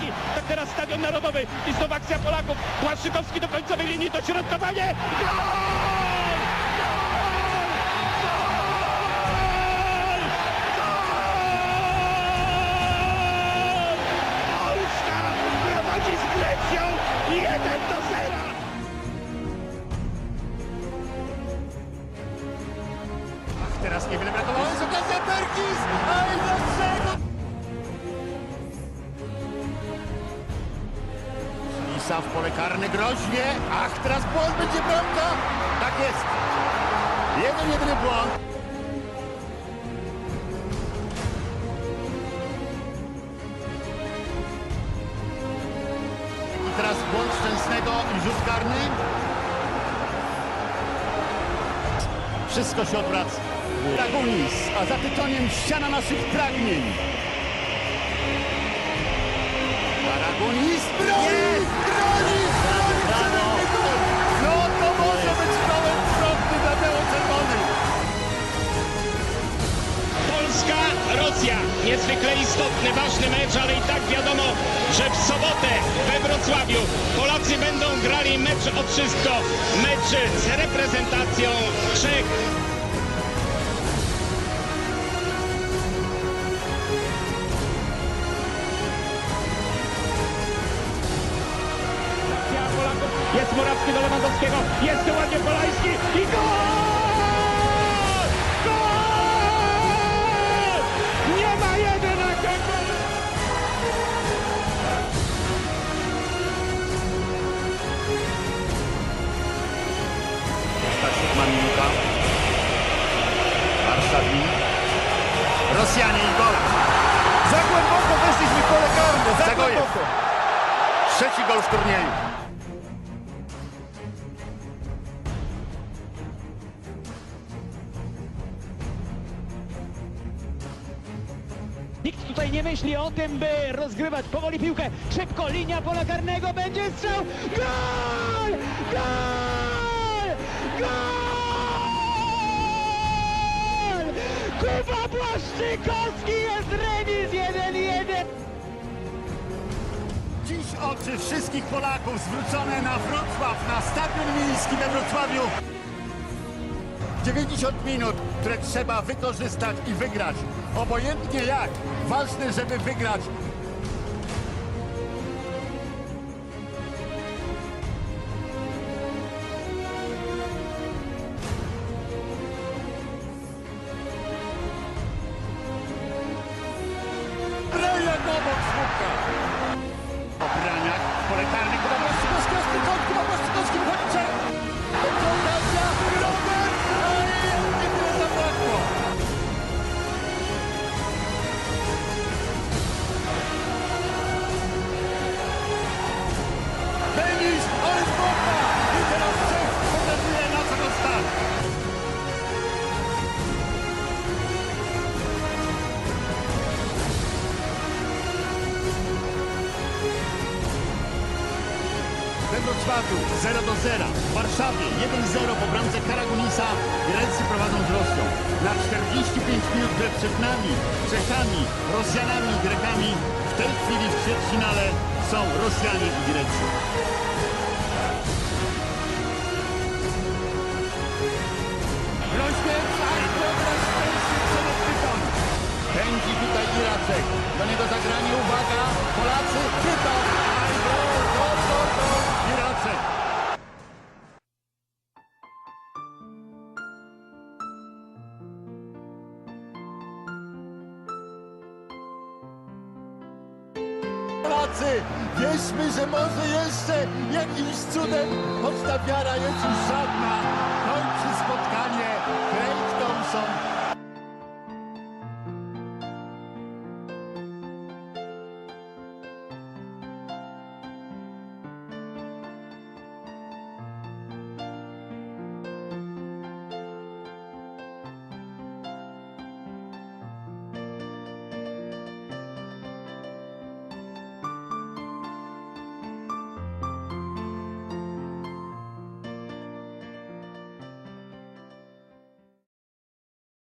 Polański, tak teraz Stadion Narodowy i znowu akcja Polaków. Błaszczykowski do końcowej linii, dośrodkowanie. Gol! Polska prowadzi z Grecją 1 do 0. Ach, teraz niewiele brakowało, jest okazja Perkis! Lisa w pole karne groźnie. Ach, teraz błąd będzie bramka. Tak jest. Jeden, jedyny błąd. I teraz błąd Szczęsnego i rzut karny. Wszystko się odwraca. Dragunis, a za tytoniem ściana naszych pragnień. Dragunis! Broni! Rosja. Niezwykle istotny, ważny mecz, ale i tak wiadomo, że w sobotę we Wrocławiu Polacy będą grali mecz o wszystko. Mecz z reprezentacją Czech. Jest Morawski do Lewandowskiego. Jest ładnie Polański i gol! Minuta. Warszawin. Rosjanie i gol. Za głęboko weszliśmy w pole karne, za Zagojew. głęboko. Trzeci gol w turnieju. Nikt tutaj nie myśli o tym, by rozgrywać powoli piłkę. Szybko linia pola karnego, będzie strzał. Gol! Gol! Gol! Kuba Błaszczykowski jest remis 1-1. Dziś oczy wszystkich Polaków zwrócone na Wrocław, na Stadion Miejski we Wrocławiu. 90 minut, które trzeba wykorzystać i wygrać. Obojętnie jak. Ważne, żeby wygrać. Wrocławiu 0 do 0, w Warszawie 1-0 po bramce Karagunisa. Grecy prowadzą z Rosją. Na 45 minut które przed nami, Czechami, Rosjanami i Grekami w tej chwili w ćwierćfinale są Rosjanie i Grecy. Polacy, wierzmy, że może jeszcze jakimś cudem, choć ta wiara jest już żadna. Kończy spotkanie